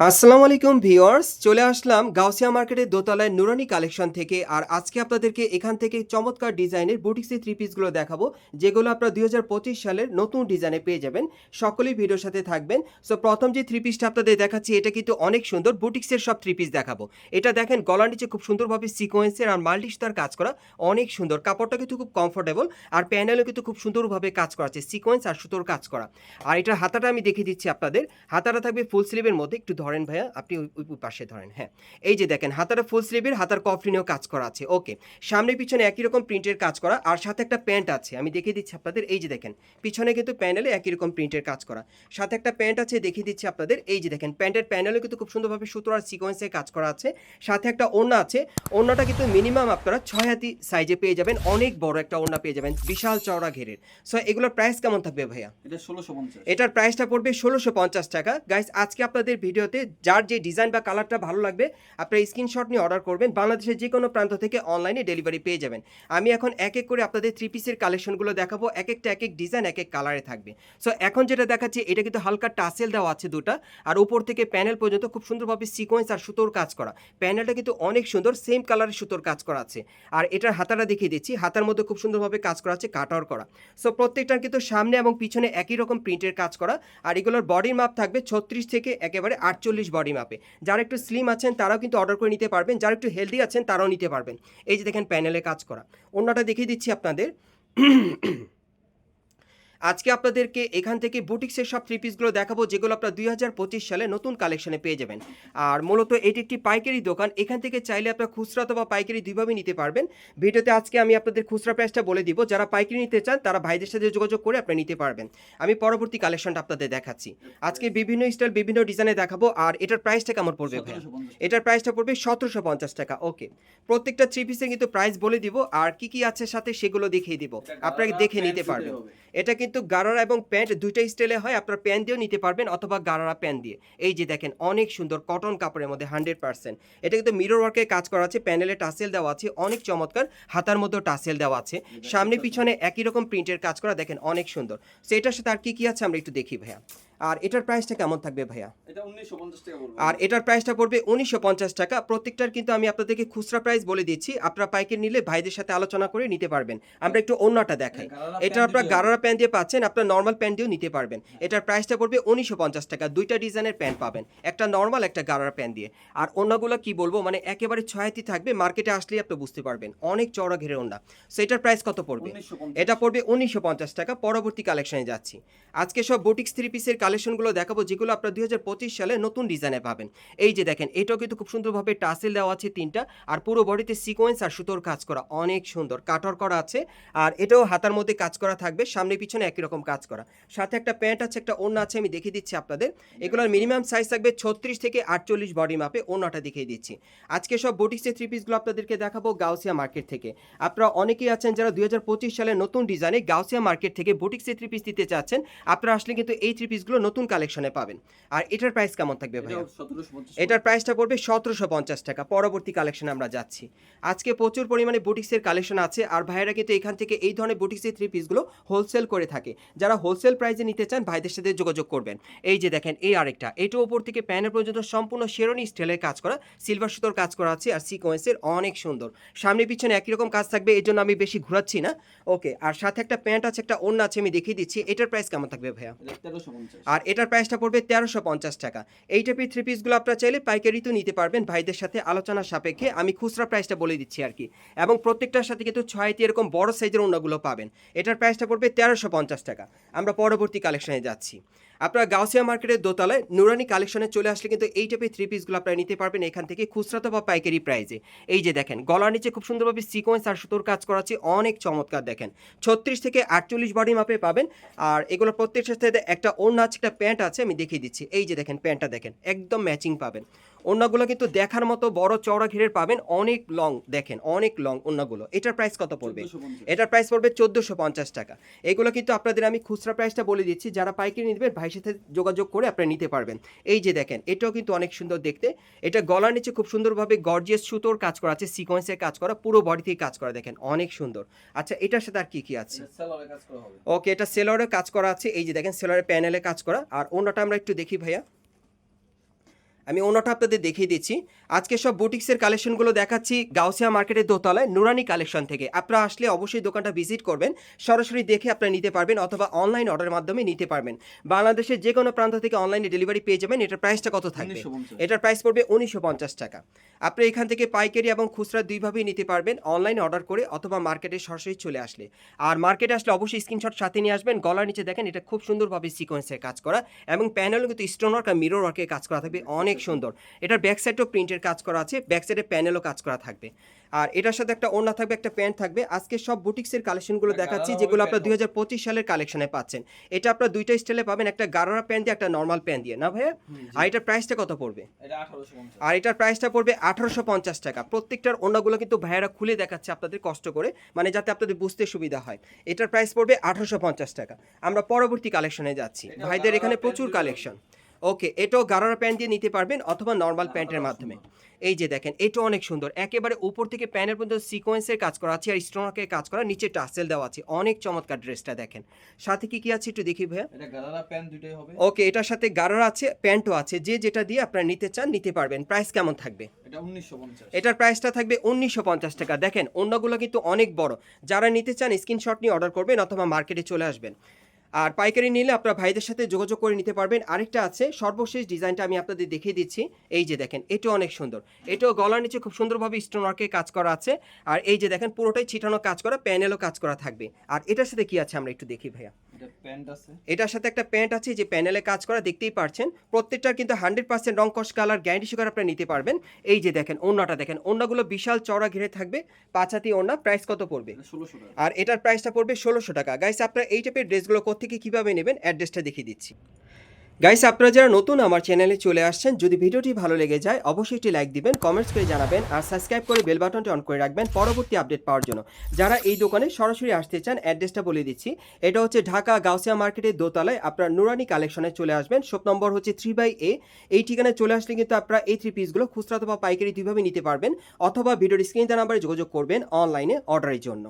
আসসালামু আলাইকুম ভিউয়ার্স, চলে আসলাম গাউসিয়া মার্কেটের দোতলায় নুরানি কালেকশন থেকে, আর আজকে আপনাদেরকে এখান থেকে চমৎকার ডিজাইনের বুটিক্সের থ্রি পিসগুলো দেখাবো, যেগুলো আপনারা দু হাজার পঁচিশ সালের নতুন ডিজাইনে পেয়ে যাবেন। সকলেই ভিডিওর সাথে থাকবেন। সো প্রথম যে থ্রি পিসটা আপনাদের দেখাচ্ছি, এটা কিন্তু অনেক সুন্দর বুটিক্সের সব থ্রি পিস দেখাবো। এটা দেখেন, গলার নিচে খুব সুন্দরভাবে সিকোয়েন্সের আর মাল্টি স্টার কাজ করা, অনেক সুন্দর। কাপড়টা কিন্তু খুব কমফোর্টেবল আর প্যানেলও কিন্তু খুব সুন্দরভাবে কাজ করা আছে সিকোয়েন্স আর সুতোর কাজ করা। আর এটার হাতাটা আমি দেখিয়ে দিচ্ছি আপনাদের। হাতাটা থাকবে ফুল স্লিভের মধ্যে, একটু ধরেন ভাইয়া আপনি ওই পাশে ধরেন হ্যাঁ। এই যে দেখেন হাতাটা ফুল স্লিভের হাতার কফলিনেও কাজ করা আছে ওকে সামনে পিছনে একই রকম প্রিন্টের কাজ করা আর সাথে একটা প্যান্ট আছে। আমি দেখিয়ে দিচ্ছি আপনাদের এই যে দেখেন পিছনে কিন্তু প্যানেলে একই রকম প্রিন্টের কাজ করা। সাথে একটা প্যান্ট আছে দেখিয়ে দিচ্ছি আপনাদের এই যে দেখেন প্যান্টের প্যানেলে কিন্তু খুব সুন্দরভাবে সুতো আর সিকোয়েন্সে কাজ করা আছে। সাথে একটা ওড়না আছে ওড়নাটা কিন্তু মিনিমাম আপনারা ছয় হাতি সাইজে পেয়ে যাবেন অনেক বড় একটা ওড়না পেয়ে যাবেন বিশাল চওড়া ঘেরের। সো এগুলোর প্রাইস কেমন থাকবে ভাইয়া? এটা ষোলোশো পঞ্চাশ। এটার প্রাইসটা পড়বে ষোলোশো পঞ্চাশ টাকা। গাইস আজকে আপনাদের ভিডিওতে যার যে ডিজাইন বা কালারটা ভালো লাগবে, আপনারা স্ক্রিনশট নিয়ে অর্ডার করবেন। বাংলাদেশের যে কোনো প্রান্ত থেকে অনলাইনে ডেলিভারি পেয়ে যাবেন। আমি এখন এক এক করে আপনাদের থ্রি পিসের কালেকশনগুলো দেখাবো। এক একটা, এক এক ডিজাইন এক এক কালারে থাকবে। সো এখন যেটা দেখাচ্ছি, এটা কিন্তু হালকা টাসেল দেওয়া আছে দুটা। আর উপর থেকে প্যানেল পর্যন্ত খুব সুন্দরভাবে সিকোয়েন্স আর সুতোর কাজ করা। প্যানেলটা কিন্তু অনেক সুন্দর সেম কালারের সুতোর কাজ করা আছে। আর এটার হাতাটা দেখিয়ে দিচ্ছি। হাতার মধ্যে খুব সুন্দরভাবে কাজ করা আছে কাটার করা। সো প্রত্যেকটার কিন্তু সামনে এবং পিছনে একই রকম প্রিন্টের কাজ করা। আর এগুলোর বডির মাপ থাকবে ছত্রিশ থেকে একেবারে আটচল্লিশ বডি মাপে যারা একটু স্লিম আছেন, তারাও কিন্তু অর্ডার করে নিতে পারবেন। যারা একটু হেলদি আছেন, তারাও নিতে পারবেন। এই যে দেখেন প্যানেলে কাজ করা। অন্যটা দেখিয়ে দিচ্ছি আপনাদের। আজকে আপনাদেরকে এখান থেকে বুটিক্সের সব থ্রি পিসগুলো দেখাবো যেগুলো আপনারা দুই হাজার পঁচিশ সালে নতুন কালেকশনে পেয়ে যাবেন। আর মূলত এটি একটি পাইকারি দোকান এখান থেকে চাইলে আপনারা খুচরা অথবা পাইকারি দুইভাবে নিতে পারবেন। ভিডিওতে আজকে আমি আপনাদের খুচরা প্রাইসটা বলে দিব যারা পাইকারি নিতে চান তারা ভাইদের সাথে যোগাযোগ করে আপনারা নিতে পারবেন। আমি পরবর্তী কালেকশনটা আপনাদের দেখাচ্ছি। আজকে বিভিন্ন স্টাইল বিভিন্ন ডিজাইনে দেখাবো আর এটার প্রাইসটা কেমন পড়বে পঞ্চাশ। এটার প্রাইসটা পড়বে সতেরোশো পঞ্চাশ টাকা ওকে প্রত্যেকটা থ্রি পিসে কিন্তু প্রাইস বলে দিব আর কি কি আছে সাথে সেগুলো দেখিয়ে দিব। আপনাকে দেখে নিতে পারবেন। এটা কিন্তু গারারা এবং প্যান্ট দুইটা স্টাইলে হয় আপনার প্যান্ট দিয়েও নিতে পারবেন অথবা গারারা প্যান্ট দিয়ে। এই যে দেখেন অনেক সুন্দর কটন কাপড়ের মধ্যে হান্ড্রেড পার্সেন্ট এটা কিন্তু মিরর ওয়ার্কে কাজ করা আছে প্যানেলে টাসেল দেওয়া আছে অনেক চমৎকার হাতার মধ্যেও টাসেল দেওয়া আছে। সামনে পিছনে একই রকম প্রিন্টের কাজ করা দেখেন অনেক সুন্দর। সেটার সাথে আর কি কি আছে আমরা একটু দেখি ভাইয়া। আর এটার প্রাইসটা কেমন থাকবে ভাইয়া? আর এটার প্রাইসটা পড়বে উনিশশো পঞ্চাশ টাকা। প্রত্যেকটার কিন্তু আমি আপনাদেরকে খুচরা প্রাইস বলে দিচ্ছি। আপনারা পাইকারি নিলে ভাইদের সাথে আলোচনা করে নিতে পারবেন। আমরা একটু অন্যটা দেখাই। গারারা এটা আপনার গারারা প্যান্ট দিয়ে পাচ্ছেন আপনার নর্মাল প্যান্ট দিয়েও নিতে পারবেন। এটার প্রাইসটা পড়বে উনিশশো পঞ্চাশ টাকা। দুইটা ডিজাইনের প্যান্ট পাবেন। একটা নর্মাল একটা গারারা প্যান্ট দিয়ে। আর অন্যগুলো কি বলব মানে একেবারে ছয়াতি থাকবে মার্কেটে আসলেই আপনি বুঝতে পারবেন। অনেক চড়া ঘেরে অন্য সো এটার প্রাইস কত পড়বে? এটা পড়বে উনিশশো পঞ্চাশ টাকা। পরবর্তী কালেকশনে যাচ্ছি। আজকে সব বুটিক্স থ্রি পিসের কালেকশনগুলো দেখাবো, যেগুলো আপনারা দুই হাজার পঁচিশ সালে নতুন ডিজাইনে পাবেন। এই যে দেখেন, এটাও কিন্তু খুব সুন্দরভাবে টাসেল দেওয়া আছে তিনটা, আর পুরো বডিতে সিকোয়েন্স আর সুতোর কাজ করা অনেক সুন্দর। কাটর করা আছে, আর এটাও হাতার মধ্যে কাজ করা থাকবে, সামনে পিছনে একই রকম কাজ করা। সাথে একটা প্যান্ট আছে, একটা ওড়না আছে, আমি দেখিয়ে দিচ্ছি আপনাদের। এগুলোর মিনিমাম সাইজ থাকবে ছত্রিশ থেকে আটচল্লিশ বডি মাপে ওড়নাটা দেখিয়ে দিচ্ছি। আজকে সব বুটিক্সের থ্রি পিসগুলো আপনাদেরকে দেখাবো গাউসিয়া মার্কেট থেকে। আপনারা অনেকেই আছেন যারা দুই সালের নতুন ডিজাইনে গাউসিয়া মার্কেট থেকে বুটিক্সের থ্রি পিস দিতে চাচ্ছেন, আপনারা আসলে কিন্তু এই থ্রি পিসগুলো নতুন কালেকশনে পাবেন। আর এটার প্রাইস কেমন থাকবে পঞ্চাশ এটার প্রাইসটা পড়বে সতেরোশো পঞ্চাশ টাকা। পরবর্তী কালেকশনে আমরা যাচ্ছি। আজকে প্রচুর পরিমাণে বুটিক্সের কালেকশন আছে আর ভাইয়েরা কিন্তু এখান থেকে এই ধরনের বুটিক্সের থ্রি পিসগুলো হোলসেল করে থাকে। যারা হোলসেল প্রাইসে নিতে চান ভাইদের সাথে যোগাযোগ করবেন। এই যে দেখেন এই আরেকটা। এইটা উপর থেকে প্যানের পর্যন্ত সম্পূর্ণ শেরনি স্টাইলের কাজ করা সিলভার সুতোর কাজ করা আছে আর সিকোয়েন্সের অনেক সুন্দর। সামনে পিছনে একই রকম কাজ থাকবে এই জন্য আমি বেশি ঘুরাচ্ছি না। ওকে আর সাথে একটা প্যান্ট আছে একটা ওড়না আছে আমি দেখিয়ে দিচ্ছি। এটার প্রাইস কেমন থাকবে ভাইয়া? আর এটার প্রাইসটা পড়বে তেরোশো পঞ্চাশ টাকা। এই টাইপের থ্রি পিসগুলো আপনারা চাইলে পাইকারি তো নিতে পারবেন। ভাইদের সাথে আলোচনা সাপেক্ষে আমি খুচরা প্রাইসটা বলে দিচ্ছি আর কি। এবং প্রত্যেকটার সাথে কিন্তু ছয়টি এরকম বড় সাইজের অন্যগুলো পাবেন। এটার প্রাইসটা পড়বে তেরোশো পঞ্চাশ টাকা। আমরা পরবর্তী কালেকশনে যাচ্ছি। আপনারা গাউসিয়া মার্কেটের দোতলায় নুরানি কালেকশনে চলে আসলে কিন্তু এই টাইপের থ্রি পিসগুলো আপনারা নিতে পারবেন এখান থেকে খুচরা বা পাইকারি প্রাইজে এই যে দেখেন, গলার নিচে খুব সুন্দরভাবে সিকোয়েন্স আর সুতোর কাজ করা আছে, অনেক চমৎকার দেখেন। ছত্রিশ থেকে আটচল্লিশ বডি মাপে পাবেন। আর এগুলো প্রত্যেকটার সাথে একটা অন্য আছে, একটা প্যান্ট আছে, আমি দেখিয়ে দিচ্ছি। এই যে দেখেন প্যান্টটা দেখেন, একদম ম্যাচিং পাবেন। ওড়নাগুলো কিন্তু দেখার মতো বড় চওড়া ঘিরের পাবেন অনেক লং দেখেন অনেক লং ওড়নাগুলো এটার প্রাইস কত পড়বে? এটার প্রাইস পড়বে চোদ্দোশো পঞ্চাশ টাকা। এগুলো কিন্তু আপনাদের আমি খুচরা প্রাইসটা বলে দিচ্ছি যারা পাইকারি নেবেন ভাইয়ের সাথে যোগাযোগ করে আপনারা নিতে পারবেন। এই যে দেখেন এটাও কিন্তু অনেক সুন্দর দেখতে। এটা গলার নিচে খুব সুন্দরভাবে গর্জিয়াস সুতোর কাজ করা আছে সিকোয়েন্সের কাজ করা পুরো বডিতেই কাজ করা দেখেন অনেক সুন্দর। আচ্ছা এটার সাথে আর কি কি আছে? এটা কাজ করা হবে। ওকে এটা সেলরে কাজ করা আছে এই যে দেখেন সেলরের প্যানেলে কাজ করা। আর অন্যটা আমরা একটু দেখি ভাইয়া। আমি ওনাটা আপনাদের দেখিয়ে দিচ্ছি। আজকে সব বুটিক্সের কালেকশনগুলো দেখাচ্ছি গাউসিয়া মার্কেটের দোতলায় নুরানি কালেকশন থেকে। আপনারা আসলে অবশ্যই দোকানটা ভিজিট করবেন সরাসরি দেখে আপনারা নিতে পারবেন অথবা অনলাইন অর্ডারের মাধ্যমে নিতে পারবেন। বাংলাদেশের যে কোনো প্রান্ত থেকে অনলাইনে ডেলিভারি পেয়ে যাবেন এটার প্রাইসটা কত থাকবে? এটার প্রাইস পড়বে উনিশশো পঞ্চাশ টাকা। আপনি এখান থেকে পাইকারি এবং খুচরা দুইভাবেই নিতে পারবেন অনলাইন অর্ডার করে অথবা মার্কেটে সরাসরি চলে আসলে। আর মার্কেটে আসলে অবশ্যই স্ক্রিনশট সাথে নিয়ে আসবেন গলার নিচে দেখেন এটা খুব সুন্দরভাবে সিকোয়েন্সে কাজ করা এবং প্যানেলও কিন্তু স্টোন ওয়ার্ক আর মিরর ওয়ার্কে কাজ করা থাকবে অনেক সুন্দর এটার ব্যাক সাইডও প্রিন্টের কাজ করা আছে ব্যাক সাইডে প্যানেলও কাজ করা থাকবে। আর এটার সাথে একটা ওড়না থাকবে একটা প্যান্ট থাকবে। আজকে সব বুটিক্সের কালেকশনগুলো একটা দেখাচ্ছি যেগুলো আপনার দুই হাজার পঁচিশ সালের কালেকশনে পাচ্ছেন। এটা আপনার দুইটা স্টাইলে পাবেন একটা গারারা প্যান্ট দিয়ে একটা নর্মাল প্যান্ট দিয়ে। না ভাইয়া? আর এটার প্রাইসটা কত পড়বে? আর এটার প্রাইসটা পড়বে আঠারোশো পঞ্চাশ টাকা। প্রত্যেকটার অন্যগুলো কিন্তু ভাইয়ারা খুলে দেখাচ্ছে আপনাদের কষ্ট করে মানে যাতে আপনাদের বুঝতে সুবিধা হয়। এটার প্রাইস পড়বে আঠারোশো পঞ্চাশ টাকা। আমরা পরবর্তী কালেকশনে যাচ্ছি। ভাইদের এখানে প্রচুর কালেকশন ওকে এটাও গারারা প্যান্ট দিয়ে নিতে পারবেন অথবা নর্মাল প্যান্টের মাধ্যমে। এই যে দেখেন এটা অনেক সুন্দর। একেবারে উপর থেকে প্যানের পর্যন্ত সিকোয়েন্সের কাজ করা আছে আর স্টোনাকের কাজ করা নিচে টাসেল দেওয়া আছে। অনেক চমৎকার ড্রেসটা দেখেন। সাথে কি কি আছে একটু দেখি ভাইয়া। এটা গারারা প্যান্ট দুইটাই হবে। ওকে এটার সাথে গারারা আছে প্যান্টও আছে। যে যেটা দিয়ে আপনারা নিতে চান নিতে পারবেন। প্রাইস কেমন থাকবে? এটার প্রাইসটা থাকবে উনিশশো পঞ্চাশ টাকা। দেখেন অন্যগুলো কিন্তু অনেক বড়। যারা নিতে চান স্ক্রিনশট নিয়ে অর্ডার করবেন অথবা মার্কেটে চলে আসবেন। আর পাইকারি নিলে আপনার ভাইদের সাথে যোগাযোগ করে নিতে পারবেন। আরেকটা আছে, সর্বশেষ ডিজাইনটা আমি আপনাদের দেখিয়ে দিচ্ছি। এই যে দেখেন, এটাও অনেক সুন্দর। এটাও গলার নিচে খুব সুন্দরভাবে স্টোন ওয়ার্কে কাজ করা আছে। আর এই যে দেখেন, পুরোটাই ছিটানো কাজ করা প্যানেলও কাজ করা থাকবে। আর এটার সাথে কি আছে আমরা একটু দেখি ভাইয়া। এটার সাথে একটা প্যান্ট আছে যে প্যানেলে কাজ করা দেখতেই পারছেন। প্রত্যেকটার কিন্তু হান্ড্রেড পার্সেন্ট রং কস কালার গ্যারান্টি সুগার আপনি নিতে পারবেন। এই যে দেখেন ওড়নাটা দেখেন ওড়নাগুলো বিশাল চড়া ঘিরে থাকবে পাঁচাতি ওনা প্রাইস কত পড়বে? আর এটার প্রাইসটা পড়বে ষোলোশো টাকা। গাইস আপনারা এই টাইপের ড্রেসগুলো কোথেকে কীভাবে নেবেন? অ্যাড্রেসটা দেখিয়ে দিচ্ছি। গাইস আপনারা যারা নতুন আমার চ্যানেলে চলে আসছেন, যদি ভিডিওটি ভালো লেগে যায়, অবশ্যই একটি লাইক দিবেন কমেন্টস করে জানাবেন, আর সাবস্ক্রাইব করে বেল বাটনটি অন করে রাখবেন পরবর্তী আপডেট পাওয়ার জন্য। যারা এই দোকানে সরাসরি আসতে চান অ্যাড্রেসটা বলে দিচ্ছি। এটা হচ্ছে ঢাকা গাউসিয়া মার্কেটের দোতলায় আপনার নুরানি কালেকশনে চলে আসবেন। শপ নম্বর হচ্ছে থ্রি বাই এ এই ঠিকানায় চলে আসলে কিন্তু আপনারা এই থ্রি পিসগুলো খুচরা অথবা পাইকারি দুইভাবে নিতে পারবেন, অথবা ভিডিওর স্ক্রিন নাম্বারে যোগাযোগ করবেন অনলাইনে অর্ডারের জন্য।